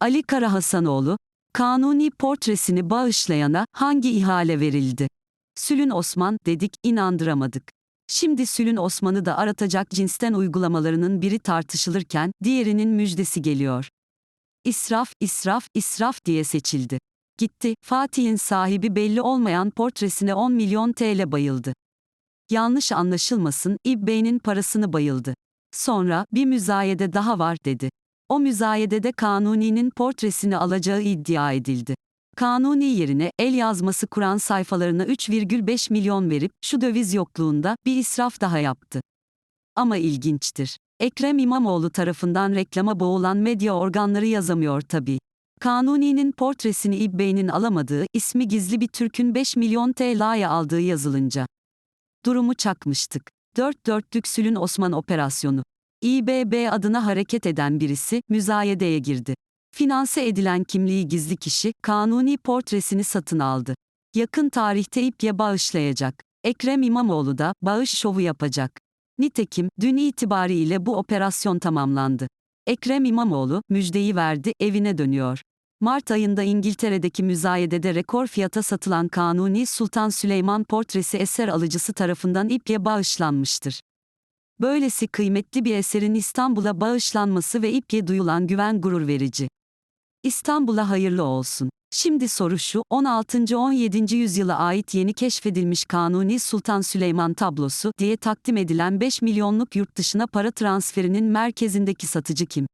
Ali Karahasanoğlu, Kanuni portresini bağışlayana hangi ihale verildi? Sülün Osman dedik, inandıramadık. Şimdi Sülün Osman'ı da aratacak cinsten uygulamalarının biri tartışılırken diğerinin müjdesi geliyor. İsraf, israf, israf diye seçildi. Gitti, Fatih'in sahibi belli olmayan portresine 10 milyon TL bayıldı. Yanlış anlaşılmasın, İbbey'nin parasını bayıldı. Sonra, bir müzayede daha var dedi. O müzayedede Kanuni'nin portresini alacağı iddia edildi. Kanuni yerine el yazması Kur'an sayfalarına 3,5 milyon verip şu döviz yokluğunda bir israf daha yaptı. Ama ilginçtir. Ekrem İmamoğlu tarafından reklama boğulan medya organları yazamıyor tabii. Kanuni'nin portresini İbbey'nin alamadığı, ismi gizli bir Türk'ün 5 milyon TL'ye aldığı yazılınca. Durumu çakmıştık. Dört dörtlük Sülün Osman operasyonu. İBB adına hareket eden birisi, müzayedeye girdi. Finanse edilen kimliği gizli kişi, Kanuni portresini satın aldı. Yakın tarihte İP'ye bağışlayacak. Ekrem İmamoğlu da bağış şovu yapacak. Nitekim, dün itibariyle bu operasyon tamamlandı. Ekrem İmamoğlu, müjdeyi verdi, evine dönüyor. Mart ayında İngiltere'deki müzayedede rekor fiyata satılan Kanuni Sultan Süleyman portresi eser alıcısı tarafından İP'ye bağışlanmıştır. Böylesi kıymetli bir eserin İstanbul'a bağışlanması ve İP'ye duyulan güven gurur verici. İstanbul'a hayırlı olsun. Şimdi soru şu, 16. 17. yüzyıla ait yeni keşfedilmiş Kanuni Sultan Süleyman tablosu diye takdim edilen 5 milyonluk yurt dışına para transferinin merkezindeki satıcı kim?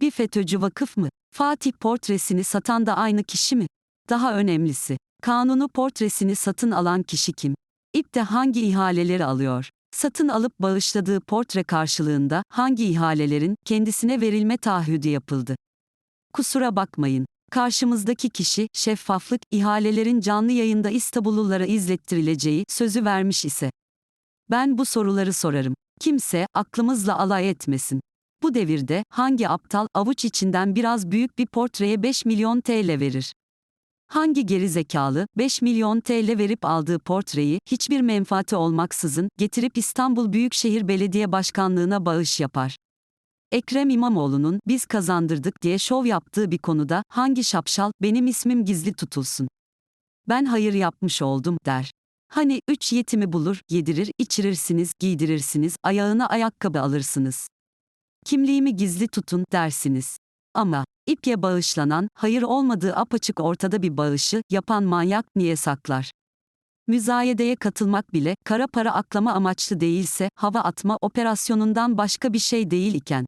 Bir FETÖ'cü vakıf mı? Fatih portresini satan da aynı kişi mi? Daha önemlisi, Kanunu portresini satın alan kişi kim? İP de hangi ihaleleri alıyor? Satın alıp bağışladığı portre karşılığında hangi ihalelerin kendisine verilme taahhüdü yapıldı? Kusura bakmayın. Karşımızdaki kişi, şeffaflık, ihalelerin canlı yayında İstanbullulara izlettirileceği sözü vermiş ise. Ben bu soruları sorarım. Kimse, aklımızla alay etmesin. Bu devirde, hangi aptal, avuç içinden biraz büyük bir portreye 5 milyon TL verir? Hangi geri zekalı, 5 milyon TL verip aldığı portreyi, hiçbir menfaati olmaksızın, getirip İstanbul Büyükşehir Belediye Başkanlığına bağış yapar? Ekrem İmamoğlu'nun biz kazandırdık diye şov yaptığı bir konuda hangi şapşal benim ismim gizli tutulsun. Ben hayır yapmış oldum der. Hani üç yetimi bulur, yedirir, içirirsiniz, giydirirsiniz, ayağına ayakkabı alırsınız. Kimliğimi gizli tutun dersiniz. Ama İP'ye bağışlanan, hayır olmadığı apaçık ortada bir bağışı yapan manyak niye saklar? Müzayedeye katılmak bile kara para aklama amaçlı değilse hava atma operasyonundan başka bir şey değil iken.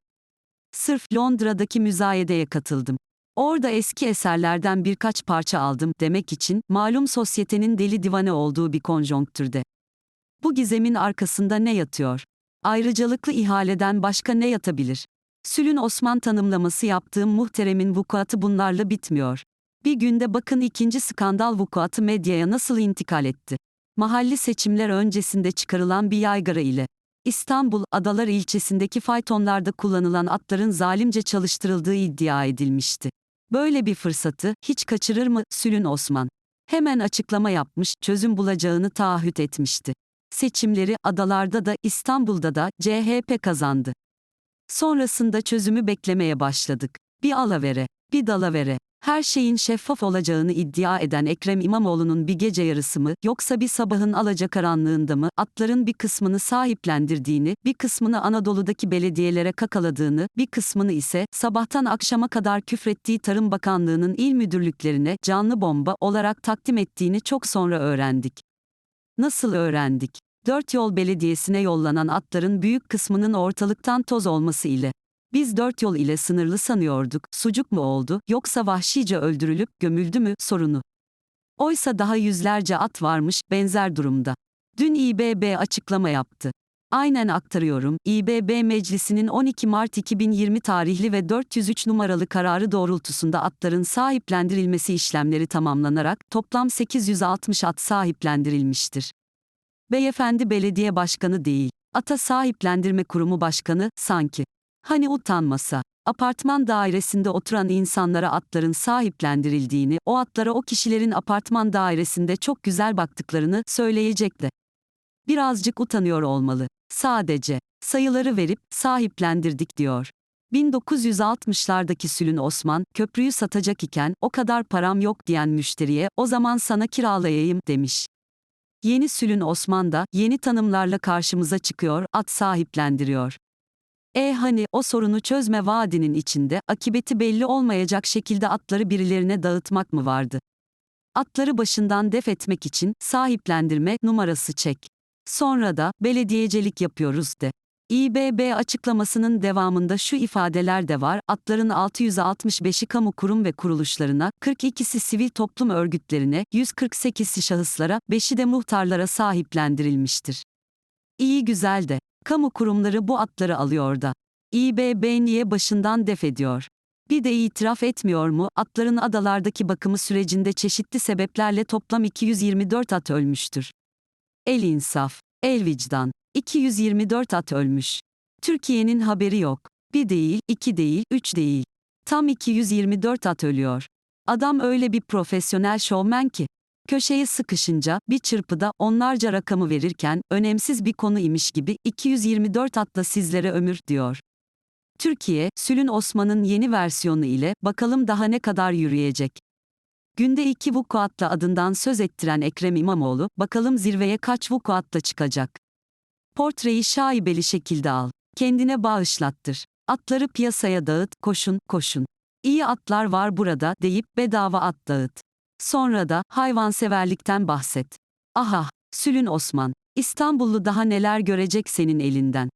Sırf Londra'daki müzayedeye katıldım. Orada eski eserlerden birkaç parça aldım demek için malum sosyetenin deli divane olduğu bir konjonktürde. Bu gizemin arkasında ne yatıyor? Ayrıcalıklı ihaleden başka ne yatabilir? Sülün Osman tanımlaması yaptığım muhteremin vukuatı bunlarla bitmiyor. Bir günde bakın ikinci skandal vukuatı medyaya nasıl intikal etti. Mahalli seçimler öncesinde çıkarılan bir yaygara ile. İstanbul, Adalar ilçesindeki faytonlarda kullanılan atların zalimce çalıştırıldığı iddia edilmişti. Böyle bir fırsatı hiç kaçırır mı Sülün Osman? Hemen açıklama yapmış, çözüm bulacağını taahhüt etmişti. Seçimleri adalarda da İstanbul'da da CHP kazandı. Sonrasında çözümü beklemeye başladık. Bir alavere, bir dalavere. Her şeyin şeffaf olacağını iddia eden Ekrem İmamoğlu'nun bir gece yarısı mı, yoksa bir sabahın alacakaranlığında mı, atların bir kısmını sahiplendirdiğini, bir kısmını Anadolu'daki belediyelere kakaladığını, bir kısmını ise sabahtan akşama kadar küfrettiği Tarım Bakanlığı'nın il müdürlüklerine canlı bomba olarak takdim ettiğini çok sonra öğrendik. Nasıl öğrendik? Dört Yol Belediyesi'ne yollanan atların büyük kısmının ortalıktan toz olması ile. Biz dört yol ile sınırlı sanıyorduk, sucuk mu oldu, yoksa vahşice öldürülüp gömüldü mü sorunu. Oysa daha yüzlerce at varmış, benzer durumda. Dün İBB açıklama yaptı. Aynen aktarıyorum, İBB Meclisi'nin 12 Mart 2020 tarihli ve 403 numaralı kararı doğrultusunda atların sahiplendirilmesi işlemleri tamamlanarak toplam 860 at sahiplendirilmiştir. Beyefendi belediye başkanı değil, ata sahiplendirme kurumu başkanı, sanki. Hani utanmasa, apartman dairesinde oturan insanlara atların sahiplendirildiğini, o atlara o kişilerin apartman dairesinde çok güzel baktıklarını söyleyecekti. Birazcık utanıyor olmalı. Sadece sayıları verip sahiplendirdik diyor. 1960'lardaki Sülün Osman, köprüyü satacak iken, o kadar param yok diyen müşteriye, o zaman sana kiralayayım, demiş. Yeni Sülün Osman da, yeni tanımlarla karşımıza çıkıyor, at sahiplendiriyor. E hani, o sorunu çözme vaadinin içinde, akibeti belli olmayacak şekilde atları birilerine dağıtmak mı vardı? Atları başından def etmek için, sahiplendirme numarası çek. Sonra da, belediyecelik yapıyoruz de. İBB açıklamasının devamında şu ifadeler de var, atların 665'i kamu kurum ve kuruluşlarına, 42'si sivil toplum örgütlerine, 148'si şahıslara, 5'i de muhtarlara sahiplendirilmiştir. İyi güzel de, kamu kurumları bu atları alıyor da. İBB niye başından def ediyor? Bir de itiraf etmiyor mu, atların adalardaki bakımı sürecinde çeşitli sebeplerle toplam 224 at ölmüştür. El insaf, el vicdan. 224 at ölmüş. Türkiye'nin haberi yok. Bir değil, iki değil, üç değil. Tam 224 at ölüyor. Adam öyle bir profesyonel şovmen ki. Köşeye sıkışınca bir çırpıda onlarca rakamı verirken önemsiz bir konu imiş gibi 224 atla sizlere ömür diyor. Türkiye, Sülün Osman'ın yeni versiyonu ile bakalım daha ne kadar yürüyecek. Günde iki vukuatla adından söz ettiren Ekrem İmamoğlu, bakalım zirveye kaç vukuatla çıkacak. Portreyi şaibeli şekilde al. Kendine bağışlattır. Atları piyasaya dağıt, koşun, koşun. İyi atlar var burada deyip bedava at dağıt. Sonra da hayvanseverlikten bahset. Aha, Sülün Osman. İstanbullu daha neler görecek senin elinden.